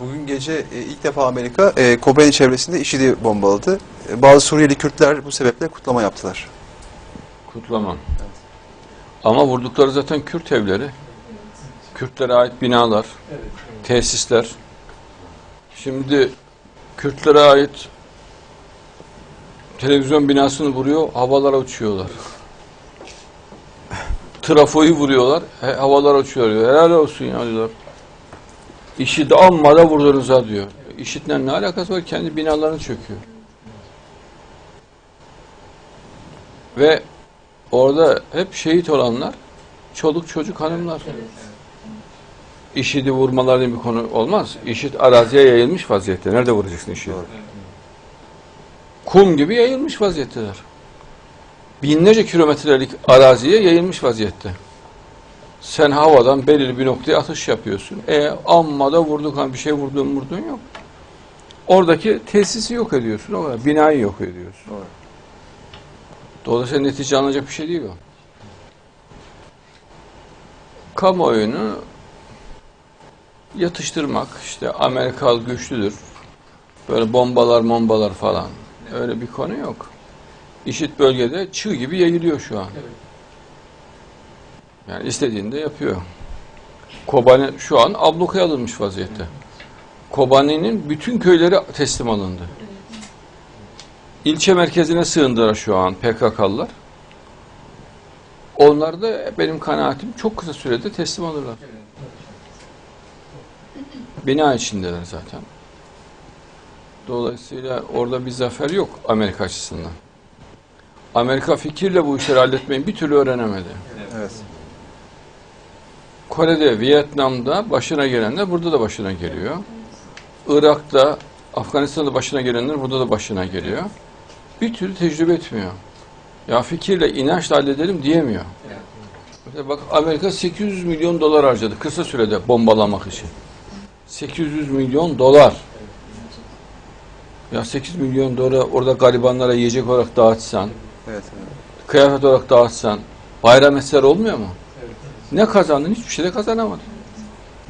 Bugün gece e, ilk defa Amerika e, Kobani çevresinde IŞİD'i bombaladı. E, bazı Suriyeli Kürtler bu sebeple kutlama yaptılar. Kutlamam. Ama vurdukları zaten Kürt evleri. Kürtlere ait binalar, tesisler. Şimdi Kürtlere ait televizyon binasını vuruyor, havalara uçuyorlar. Trafoyu vuruyorlar, he, havalara uçuyor. Helal olsun ya diyorlar. İşi de amma da vurdunuz ha diyor. İşitle ne alakası var? Kendi binalarını çöküyor. Ve orada hep şehit olanlar çoluk çocuk hanımlar. İşidi vurmalar diye bir konu olmaz. İşit araziye yayılmış vaziyette. Nerede vuracaksın? Doğru. Kum gibi yayılmış vaziyetteler. Binlerce kilometrelik araziye yayılmış vaziyette. Sen havadan belirli bir noktaya atış yapıyorsun. E amma da vurduk hani bir şey vurduğun vurduğun yok. Oradaki tesisi yok ediyorsun. O kadar. Binayı yok ediyorsun. Doğru. Dolayısıyla netice alınacak bir şey değil o. Kamuoyunu yatıştırmak, işte Amerikalı güçlüdür, böyle bombalar bombalar falan, öyle bir konu yok. İşit bölgede çığ gibi yayılıyor şu an. Yani istediğinde yapıyor. Kobani şu an ablukaya alınmış vaziyette. Kobani'nin bütün köyleri teslim alındı. İlçe merkezine sığındılar şu an PKK'lılar. Onlar da benim kanaatim çok kısa sürede teslim alırlar. Bina içindeler zaten. Dolayısıyla orada bir zafer yok Amerika açısından. Amerika fikirle bu işleri halletmeyi bir türlü öğrenemedi. Evet. Kore'de, Vietnam'da başına gelenler burada da başına geliyor. Irak'ta, Afganistan'da başına gelenler burada da başına geliyor. Bir türlü tecrübe etmiyor. Ya fikirle, inançla halledelim diyemiyor. Mesela bak Amerika 800 milyon dolar harcadı kısa sürede bombalamak için. 800 milyon dolar. Ya 8 milyon dolar orada garibanlara yiyecek olarak dağıtsan, Evet. evet. kıyafet olarak dağıtsan bayram etseler olmuyor mu? Ne kazandın? Hiçbir şey de kazanamadın.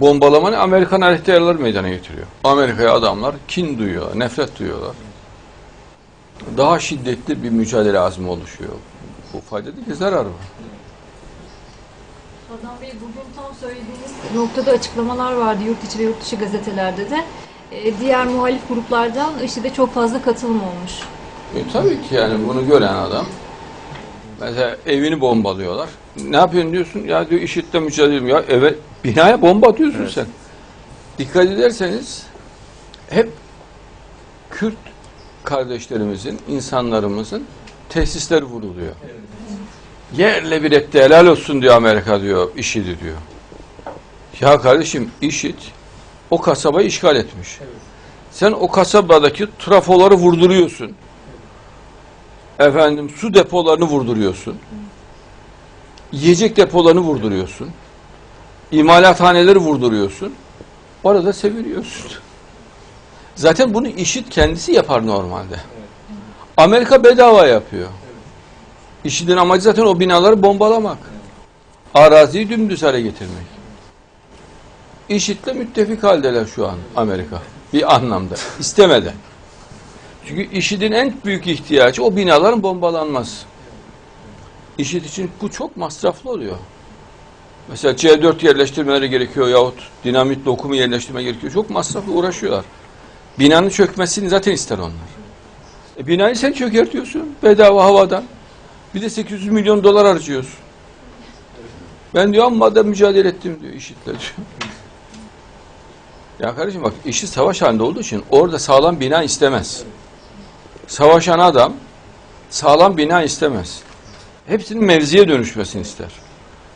Bombalama ne? Amerikan aleyhtarlar meydana getiriyor. Amerika'ya adamlar kin duyuyorlar, nefret duyuyorlar. Daha şiddetli bir mücadele azmi oluşuyor. Bu fayda değil ki zarar var. Adnan Bey bugün tam söylediğiniz noktada açıklamalar vardı yurt içi ve yurt dışı gazetelerde de. Ee, diğer muhalif gruplardan IŞİD'e çok fazla katılım olmuş. E, tabii ki yani bunu gören adam mesela evini bombalıyorlar. Ne yapıyorsun diyorsun? Ya diyor IŞİD'le mücadele ediyorum. Ya eve binaya bomba atıyorsun Evet. sen. Dikkat ederseniz hep Kürt kardeşlerimizin, insanlarımızın tesisleri vuruluyor. Yerle bir etti helal olsun diyor Amerika diyor, IŞİD'i diyor. Ya kardeşim IŞİD o kasabayı işgal etmiş. Sen o kasabadaki trafoları vurduruyorsun. Efendim su depolarını vurduruyorsun. Yiyecek depolarını vurduruyorsun. İmalathaneleri vurduruyorsun. Orada seviliyorsun. Zaten bunu işit kendisi yapar normalde. Amerika bedava yapıyor. İşitin amacı zaten o binaları bombalamak. Araziyi dümdüz hale getirmek. İşitle müttefik haldeler şu an Amerika. Bir anlamda. İstemeden. Çünkü IŞİD'in en büyük ihtiyacı o binaların bombalanması. IŞİD için bu çok masraflı oluyor. Mesela C4 yerleştirmeleri gerekiyor yahut dinamit dokumu yerleştirme gerekiyor. Çok masraflı uğraşıyorlar. Binanın çökmesini zaten ister onlar. E, binayı sen çökertiyorsun bedava havadan. Bir de 800 milyon dolar harcıyorsun. Ben diyor amma da mücadele ettim diyor IŞİD'le diyor. Ya kardeşim bak işi savaş halinde olduğu için orada sağlam bina istemez. Savaşan adam sağlam bina istemez. Hepsinin mevziye dönüşmesini ister.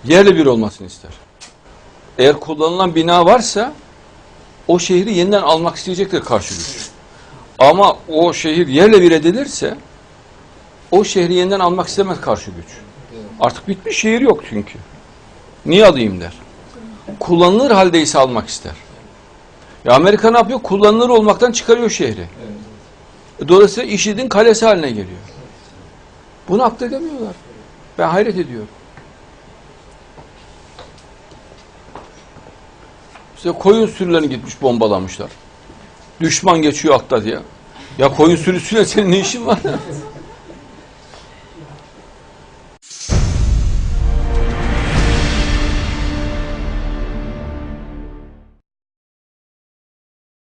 Yerle bir olmasını ister. Eğer kullanılan bina varsa o şehri yeniden almak isteyecektir karşı güç. Ama o şehir yerle bir edilirse o şehri yeniden almak istemez karşı güç. Artık bitmiş şehir yok çünkü. Niye alayım der. Kullanılır haldeyse almak ister. Ya Amerika ne yapıyor? Kullanılır olmaktan çıkarıyor şehri. Dolayısıyla IŞİD'in kalesi haline geliyor. Bunu akledemiyorlar. Ben hayret ediyorum. İşte koyun sürülerini gitmiş bombalamışlar. Düşman geçiyor altta diye. Ya koyun sürüsüyle senin ne işin var?